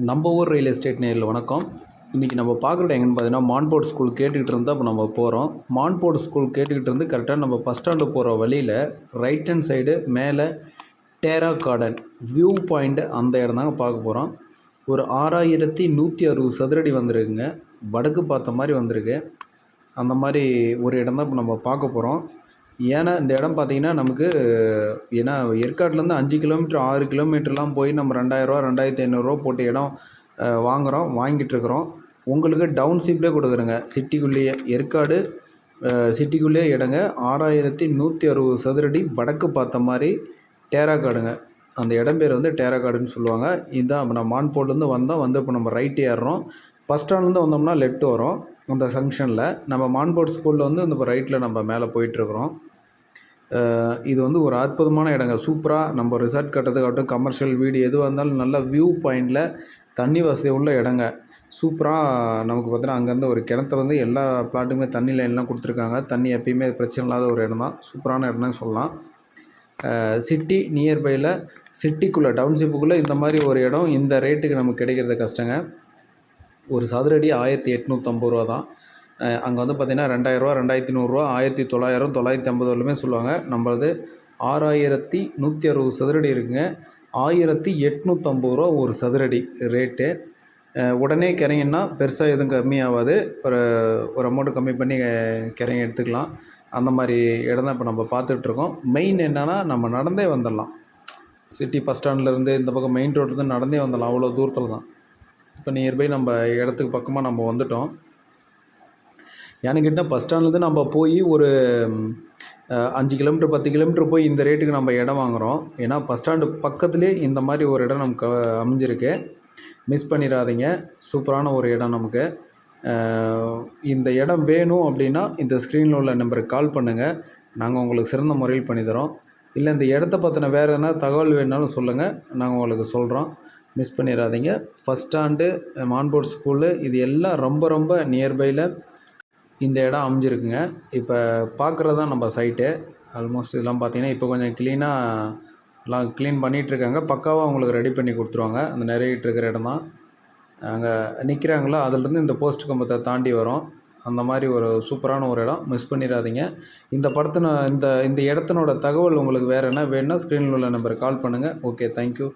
நம்ம ஊர் real estate நேரில் வணக்கம். இன்றைக்கி நம்ம பார்க்குறது எங்கன்னு பார்த்தீங்கன்னா மான்போர்ட் ஸ்கூல் கேட்டுக்கிட்டு இருந்தால் இப்போ நம்ம போகிறோம் மான்போர்ட் ஸ்கூல் கேட்டுக்கிட்டு இருந்து கரெக்டாக நம்ம பஸ் ஸ்டாண்டு போகிற வழியில் ரைட் ஹேண்ட் சைடு மேலே டேரா கார்டன் வியூ பாயிண்ட்டு அந்த இடம் தாங்க பார்க்க போகிறோம் ஒரு ஆறாயிரத்தி நூற்றி அறுபது சதுரடி வந்திருக்குங்க. வடக்கு பார்த்த மாதிரி வந்திருக்கு. அந்த மாதிரி ஒரு இடம் தான் இப்போ நம்ம பார்க்க போகிறோம் ஏன்னா இந்த இடம் பார்த்தீங்கன்னா நமக்கு ஏன்னா ஏற்காடுலேருந்து அஞ்சு கிலோமீட்டர் ஆறு கிலோமீட்டர்லாம் போய் நம்ம ரெண்டாயிரரூவா ரெண்டாயிரத்தி ஐநூறுரூவா போட்டு இடம் வாங்குகிறோம் வாங்கிட்டுருக்குறோம் உங்களுக்கு டவுன்ஷிப்லேயே கொடுக்குறேங்க. சிட்டிக்குள்ளேயே ஏற்காடு சிட்டிக்குள்ளேயே இடங்க. ஆறாயிரத்தி நூற்றி அறுபது சதுரடி வடக்கு பார்த்த மாதிரி டேரா காடுங்க அந்த இடம் பேர் வந்து டேரா காடுன்னு சொல்லுவாங்க. இதுதான் இப்போ நம்ம மான்போர்ட்லேருந்து வந்தோம். வந்து இப்போ நம்ம ரைட் ஏறுறோம். பஸ் ஸ்டாண்ட்லேருந்து வந்தோம்னா லெஃப்ட் வரும். அந்த ஜங்ஷனில் நம்ம மான்போர்ட் ஸ்கூலில் வந்து இந்த ரைட்டில் நம்ம மேலே போயிட்டுருக்குறோம் இது வந்து ஒரு அற்புதமான இடங்க. சூப்பராக நம்ம ரிசார்ட் கட்டுறதுக்காகட்டும் கமர்ஷியல் வீடு எதுவாக இருந்தாலும் நல்ல வியூ பாயிண்டில் தண்ணி வசதி உள்ள இடங்க. சூப்பராக நமக்கு பார்த்தீங்கன்னா அங்கேருந்து ஒரு கிணத்துலேருந்து எல்லா பிளாட்டுமே தண்ணி லைன்லாம் கொடுத்துருக்காங்க. தண்ணி எப்பயுமே பிரச்சனை இல்லாத ஒரு இடம் தான் சூப்பரான இடம்னு சொல்லலாம். சிட்டி நியர்பையில் சிட்டிக்குள்ளே டவுன்ஷிப்புக்குள்ளே இந்த மாதிரி ஒரு இடம் இந்த ரேட்டுக்கு நமக்கு கிடைக்கிறது கஷ்டங்க. ஒரு சதுரடி ஆயிரத்தி எட்நூற்றம்பது ரூபா தான் அங்கே வந்து பார்த்திங்கன்னா ரெண்டாயிரரூவா ரெண்டாயிரத்தி நூறுரூவா ஆயிரத்தி தொள்ளாயிரம் தொள்ளாயிரத்தி ஐம்பது வரலுமே சொல்லுவாங்க. நம்மளது ஆறாயிரத்தி நூற்றி அறுபது சதுரடி இருக்குங்க. ஆயிரத்தி எட்நூற்றம்பது ரூபா ஒரு சதுரடி ரேட்டு உடனே கிறங்கன்னா பெருசாக எதுவும் கம்மியாகாது ஒரு ஒரு அமௌண்ட்டு கம்மி பண்ணி கிறங்க எடுத்துக்கலாம். அந்த மாதிரி இடம் தான் இப்போ நம்ம பார்த்துட்ருக்கோம் மெயின் என்னென்னா நம்ம நடந்தே வந்துடலாம். சிட்டி பஸ் ஸ்டாண்ட்லேருந்து இந்த பக்கம் மெயின் ரோட்லேருந்து நடந்தே வந்துடலாம். அவ்வளோ தூரத்தில் தான். இப்போ நியர்பை நம்ம இடத்துக்கு பக்கமாக நம்ம வந்துட்டோம். ஏன்னு கேட்டால் பஸ் ஸ்டாண்ட்லேருந்து நம்ம போய் ஒரு அஞ்சு கிலோமீட்டர் பத்து கிலோமீட்டர் போய் இந்த ரேட்டுக்கு நம்ம இடம் வாங்குகிறோம் ஏன்னா பஸ் ஸ்டாண்டு பக்கத்துலேயே இந்த மாதிரி ஒரு இடம் நமக்கு அமைஞ்சிருக்கு. மிஸ் பண்ணிடாதீங்க. சூப்பரான ஒரு இடம் நமக்கு. இந்த இடம் வேணும் அப்படின்னா இந்த ஸ்க்ரீனில் உள்ள நம்பருக்கு கால் பண்ணுங்கள் நாங்கள் உங்களுக்கு சிறந்த முறையில் பண்ணித்தரோம். இல்லை இந்த இடத்த பற்றின வேறு எதனா தகவல் வேணுனாலும் சொல்லுங்கள் நாங்கள் உங்களுக்கு சொல்கிறோம் மிஸ் பண்ணிடாதீங்க. ஃபஸ்ட் ஸ்டாண்டு மான்போர்ட் ஸ்கூலு இது எல்லாம் ரொம்ப ரொம்ப நியர்பையில் இந்த இடம் அமைஞ்சிருக்குங்க. இப்போ பார்க்குறது தான் நம்ம சைட்டு ஆல்மோஸ்ட் இதெல்லாம் பார்த்தீங்கன்னா இப்போ கொஞ்சம் க்ளீனாக எல்லாம் க்ளீன் பண்ணிகிட்ருக்காங்க பக்காவாக உங்களுக்கு ரெடி பண்ணி கொடுத்துருவாங்க. அந்த நிறையிட்டு இருக்கிற இடம் தான் அங்கே நிற்கிறாங்களோ அதுலேருந்து இந்த போஸ்ட் கம்பத்தை தாண்டி வரும். அந்த மாதிரி ஒரு சூப்பரான ஒரு இடம். மிஸ் பண்ணிடாதீங்க. இந்த படத்தின இந்த இந்த இடத்தினோட தகவல் உங்களுக்கு வேறு என்ன வேணுன்னா ஸ்க்ரீனில் உள்ள நம்பருக்கு கால் பண்ணுங்கள் ஓகே தேங்க்யூ